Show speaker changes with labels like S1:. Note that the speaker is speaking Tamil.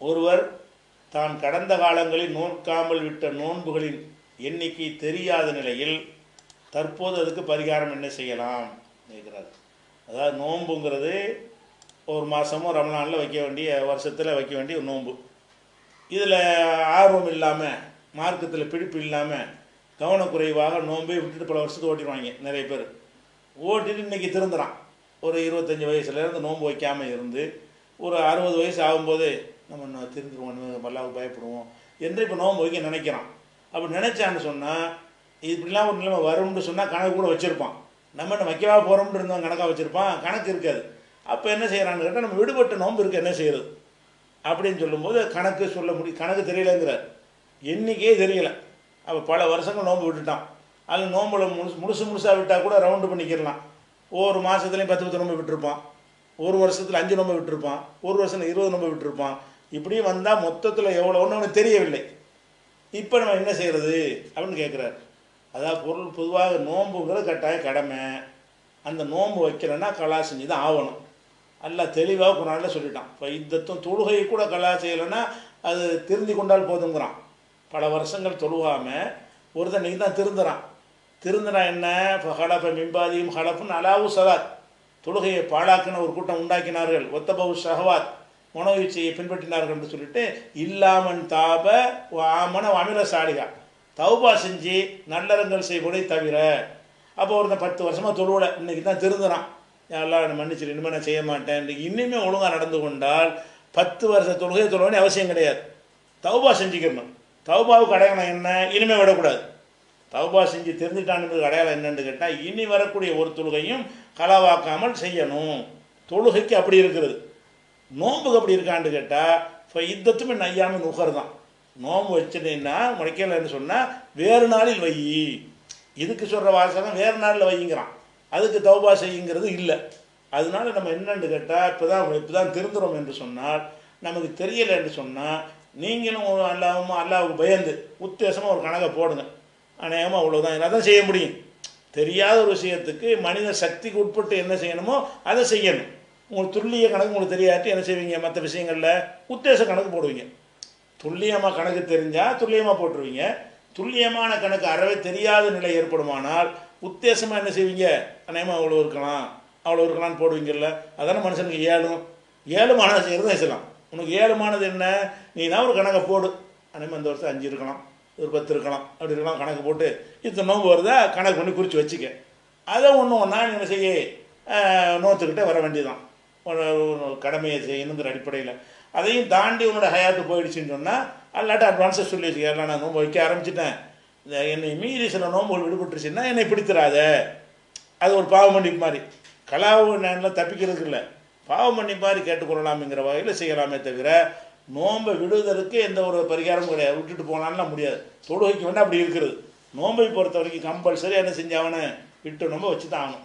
S1: ஒருவர் தான் கடந்த காலங்களில் நோக்காமல் விட்ட நோன்புகளின் எண்ணிக்கை தெரியாத நிலையில் தற்போது அதுக்கு பரிகாரம் என்ன செய்யலாம் கேட்குறாரு அதாவது நோன்புங்கிறது ஒரு மாதமும் ரமலானில் வைக்க வேண்டிய வருஷத்தில் வைக்க வேண்டிய ஒரு நோன்பு. இதில் ஆர்வம் இல்லாமல் மார்க்கத்தில் பிடிப்பு இல்லாமல் கவனக்குறைவாக நோன்பே விட்டுட்டு பல வருஷத்துக்கு ஓட்டிடுவாங்க நிறைய பேர். ஓட்டிட்டு இன்றைக்கி திருந்துறான். ஒரு இருபத்தஞ்சி வயசுலேருந்து நோன்பு வைக்காமல் இருந்து ஒரு அறுபது வயசு ஆகும்போது நம்ம திருந்துருவோம் மல்லாவுக்கு பயப்படுவோம். என்று இப்போ நோன்பு வைக்க நினைக்கிறான். அப்படி நினைச்சான்னு சொன்னால் இப்படிலாம் ஒரு நிலைமை வரும்னு சொன்னால் கணக்கு கூட வச்சுருப்பான். நம்ம என்ன வைக்கவா போகிறோம்னு இருந்தோம் கணக்காக வச்சுருப்பான். கணக்கு இருக்காது. அப்போ என்ன செய்கிறான்னு கேட்டால் நம்ம விடுபட்ட நோம்பு இருக்க என்ன செய்கிறது அப்படின்னு சொல்லும்போது கணக்கு சொல்ல முடியும் கணக்கு தெரியலங்கிறார். என்றைக்கே தெரியல. அப்போ பல வருஷங்கள் நோன்பு விட்டுட்டான். அதில் நோம்பில் முழுசு முழுசு முழுசாக விட்டால் கூட ரவுண்டு பண்ணிக்கிடலாம் ஒவ்வொரு மாதத்துலேயும் பத்து பத்து நோம்பு விட்டுருப்பான். ஒரு வருஷத்தில் அஞ்சு நோம்பு விட்டுருப்பான். ஒரு வருஷத்தில் இருபது நோம்பு விட்டுருப்பான். இப்படி வந்தால் மொத்தத்தில் எவ்வளோன்னு அவனுக்கு தெரியவில்லை. இப்போ நம்ம என்ன செய்கிறது அப்படின்னு கேட்குறாரு அதாவது பொருள் பொதுவாக நோன்புங்கிறது கட்டாய கடமை. அந்த நோன்பு வைக்கிறேன்னா கலா செஞ்சு தான் ஆகணும். எல்லாம் தெளிவாக குரானில் சொல்லிட்டான். இப்போ இத்தத்தும் தொழுகையை கூட கலா செய்யலைன்னா அது திருந்தி கொண்டால் போதுங்கிறான். பல வருஷங்கள் தொழுகாமல் ஒருத்தன் நீ தான் திருந்துறான். திருந்துறான் என்ன? இப்போ ஹலப்ப மிம்பாதியும் ஹலப்புன்னு அலாவு சலாத் தொழுகையை பாழாக்கின ஒரு கூட்டம் உண்டாக்கினார்கள். ஒத்தபவு ஷஹவாத். உணவு இச்சையை பின்பற்றினார்கள் என்று சொல்லிட்டு இல்லாமன் தாப ஆமன அமில சாலிகா தௌபா செஞ்சு நல்லறங்கள் செய்வதை தவிர. அப்போ ஒருத்தன் பத்து வருஷமாக தொழுவலை. இன்னைக்கு தான் திருந்துறான். எல்லாம் மன்னிச்சு இனிமேல் நான் செய்ய மாட்டேன். இனிமேல் ஒழுங்காக நடந்து கொண்டால் பத்து வருஷ தொழுகை தொழுவனே அவசியம் கிடையாது. தௌபா செஞ்சுக்கணும். தௌபாவுக்கு அடையாளம் என்ன? இனிமேல் விடக்கூடாது. தௌபா செஞ்சு தெரிஞ்சுட்டான்றது அடையாளம் என்னன்னு கேட்டால் இனி வரக்கூடிய ஒரு தொழுகையும் களவாக்காமல் செய்யணும். தொழுகைக்கு அப்படி இருக்கிறது. நோம்புக்கு அப்படி இருக்கான்னு கேட்டால் இப்போ இத்தத்துமே நையாமல் நுகர் தான். நோம்பு வச்சுட்டீங்கன்னா முளைக்கலன்னு சொன்னால் வேறு நாளில் வை. இதுக்கு சொல்கிற வாசகம் வேறு நாளில் வைங்கிறான். அதுக்கு தௌபா செய்யுங்கிறது இல்லை. அதனால நம்ம என்னன்னு கேட்டால் இப்போ தான் இப்போ தான் திருந்துறோம் என்று சொன்னால் நமக்கு தெரியலை என்று சொன்னால் நீங்களும் அல்லாவும் அல்லாவுக்கு பயந்து உத்தேசமாக ஒரு கணக்கை போடுங்க. அநேகமாக அவ்வளோதான் தான் செய்ய முடியும்? தெரியாத ஒரு விஷயத்துக்கு மனித சக்திக்கு உட்பட்டு என்ன செய்யணுமோ அதை செய்யணும். உங்களுக்கு துல்லிய கணக்கு உங்களுக்கு தெரியாட்டி என்ன செய்வீங்க? மற்ற விஷயங்களில் உத்தேச கணக்கு போடுவீங்க. துல்லியமாக கணக்கு தெரிஞ்சால் துல்லியமாக போட்டுருவீங்க. துல்லியமான கணக்கு அறவே தெரியாத நிலை ஏற்படுமானால் உத்தேசமாக என்ன செய்வீங்க? அநேகமாக அவ்வளோ இருக்கலாம். அவ்வளோ இருக்கலாம்னு போடுவீங்கல்ல. அதான மனுஷனுக்கு ஏழும். ஏழுமானதை செய்கிறது தான் செய்யலாம் உனக்கு ஏழுமானது என்ன? நீ தான் ஒரு கணக்கை போடு. அநேகமாக இந்த வருஷம் அஞ்சு இருக்கலாம். ஒரு பத்து இருக்கலாம். அப்படி இருக்கலாம். கணக்கு போட்டு இத்தனை நோம்பு வருதா? கணக்கு பண்ணி குறித்து வச்சுக்க. அதை ஒன்று ஒன்றா நீ என்ன செய்ய? நோத்துக்கிட்டே வர வேண்டியதான் கடமையை செய்யணுங்கிற அடிப்படையில். அதையும் தாண்டி உன்னோட ஹயாத்து போயிடுச்சுன்னு சொன்னால் அல்லாட்ட அட்வான்ஸை சொல்லி வச்சுக்கலாம் நான் நோம்பு வைக்க ஆரம்பிச்சிட்டேன். இந்த என்னை மீறி சில நோம்புகள் விடுபட்டுருச்சுன்னா என்னை பிடித்திராத அது ஒரு பாவ மன்னிப்பு மாதிரி. கலாவு நேரில் தப்பிக்கிறதுக்கு இல்லை. பாவ மன்னிப்பு மாதிரி கேட்டுக்கொள்ளலாம்ங்கிற வகையில் செய்யலாமே தவிர நோம்பை விடுவதற்கு எந்த ஒரு பரிகாரமும் கிடையாது. விட்டுட்டு போனாலும் முடியாது. தொழுகைக்கு வேணால் அப்படி இருக்கிறது. நோம்பை பொறுத்த வரைக்கும் கம்பல்சரி என்ன செஞ்சாவனே விட்டு நோம்பை வச்சு தான் ஆகணும்.